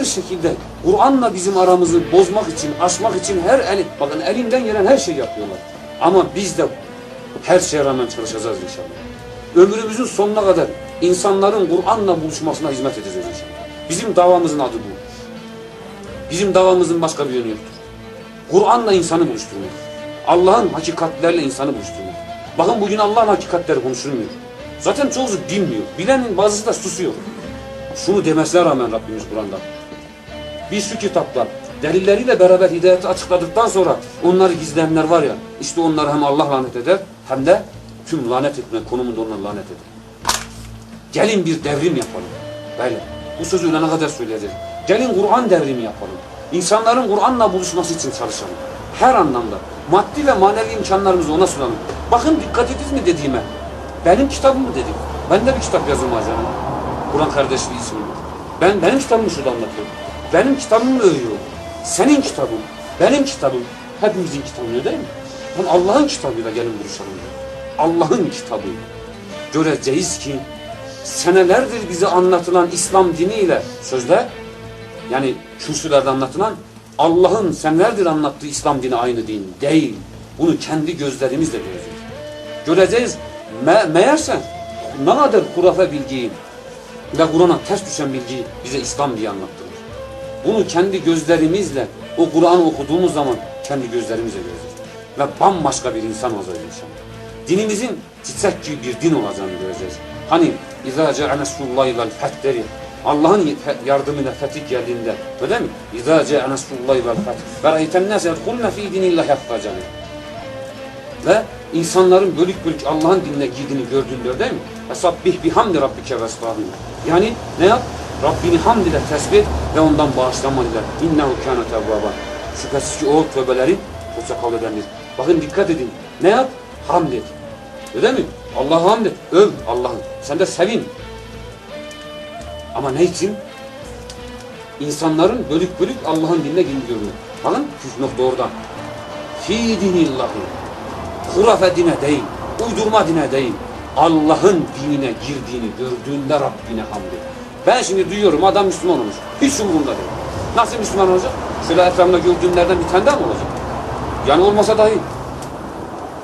her şekilde Kur'an'la bizim aramızı bozmak için, aşmak için her eli, bakın elinden gelen her şey yapıyorlar. Ama biz de her şeye rağmen çalışacağız inşallah. Ömrümüzün sonuna kadar insanların Kur'an'la buluşmasına hizmet edeceğiz inşallah. Bizim davamızın adı bu. Bizim davamızın başka bir yönü yoktur. Kur'an'la insanı buluşturmak. Allah'ın hakikatlerle insanı buluşturmak. Bakın bugün Allah'ın hakikatleri konuşulmuyor. Zaten çoğusu bilmiyor. Bilenin bazısı da susuyor. Şunu demesine rağmen Rabbimiz Kur'an'da. Bir şu kitaplar delilleriyle beraber hidayeti açıkladıktan sonra onları gizleyenler var ya işte onları hem Allah lanet eder hem de tüm lanet etme konumunda onlar lanet eder. Gelin bir devrim yapalım. Böyle. Bu sözü ölene kadar söyleyeceğiz. Gelin Kur'an devrimi yapalım. İnsanların Kur'an'la buluşması için çalışalım. Her anlamda. Maddi ve manevi imkanlarımızı ona sunalım. Bakın dikkat ettiniz mi dediğime. Benim kitabım mı dedim. Ben de bir kitap yazılmaz yani. Kur'an kardeşliği ismini. Ben benim kitabımı şurada anlatıyorum. Benim kitabımı övüyor. Senin kitabın, benim kitabım, hepimizin kitabı değil mi? Yani Allah'ın kitabıyla gelin buluşalım. Allah'ın kitabı. Göreceğiz ki senelerdir bize anlatılan İslam diniyle sözde yani kürsülerde anlatılan Allah'ın senelerdir anlattığı İslam dini aynı din değil. Bunu kendi gözlerimizle göreceğiz. Göreceğiz. Me meğerse ne kadar hurafe bilgiyi ve Kur'an'a ters düşen bilgiyi bize İslam diye anlattırır. Bunu kendi gözlerimizle o Kur'an'ı okuduğumuz zaman kendi gözlerimizle göreceğiz. Ve bambaşka bir insan olacağız inşallah. Dinimizin çiçek gibi bir din olacağını göreceğiz. Hani vel feth der ya. Allah'ın yardımıyla fetih geldiğinde öyle mi? İzâ ce'e nesrullahi vel feth. Ve reyten nâse yedkulne fî dinillahi affacani. Ve insanların bölük bölük Allah'ın dinine girdiğini gördüğünde değil mi? Esabbih bihamdi rabbike ve. Yani ne yap? Rabbini hamd ile tesbih ve ondan bağışlanma ile. İnnehu kâne tevvâba. Şüphesiz ki o tövbeleri hoşça kabul edendir. Bakın dikkat edin. Ne yap? Hamd et. Öyle mi? Allah'a hamd et. Öv Allah'ı. Sen de sevin. Ama ne için? İnsanların bölük bölük Allah'ın dinine gidiyorlar. Bakın püf nokta orada. Fi dinillahi. Hurafe dine değil. Uydurma dine değil. Allah'ın dinine girdiğini gördüğünde Rabbine hamd et. Ben şimdi duyuyorum adam Müslüman olmuş. Hiç umurumda değil. Nasıl Müslüman olacak? Şöyle etrafımda gördüğümlerden bir tane daha mı olacak? Yani olmasa dahi.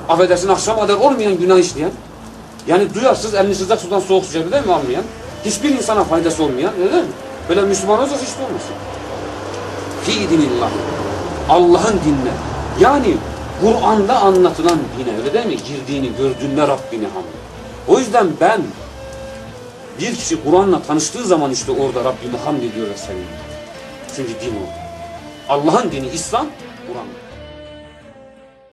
Affedersin akşam kadar olmayan günah işleyen. Yani duyarsız elini sıcak sudan soğuk suya değil mi almayan? Hiçbir insana faydası olmayan mi? Böyle Müslüman olacak hiç olmasın. Fi dinillah. Allah'ın dinine. Yani Kur'an'da anlatılan dine öyle değil mi? Girdiğini gördüğünde Rabbini hamd. O yüzden ben bir kişi Kur'an'la tanıştığı zaman işte orada Rabbimi hamd ediyor ve seviniyor. Çünkü din o. Allah'ın dini İslam, Kur'an.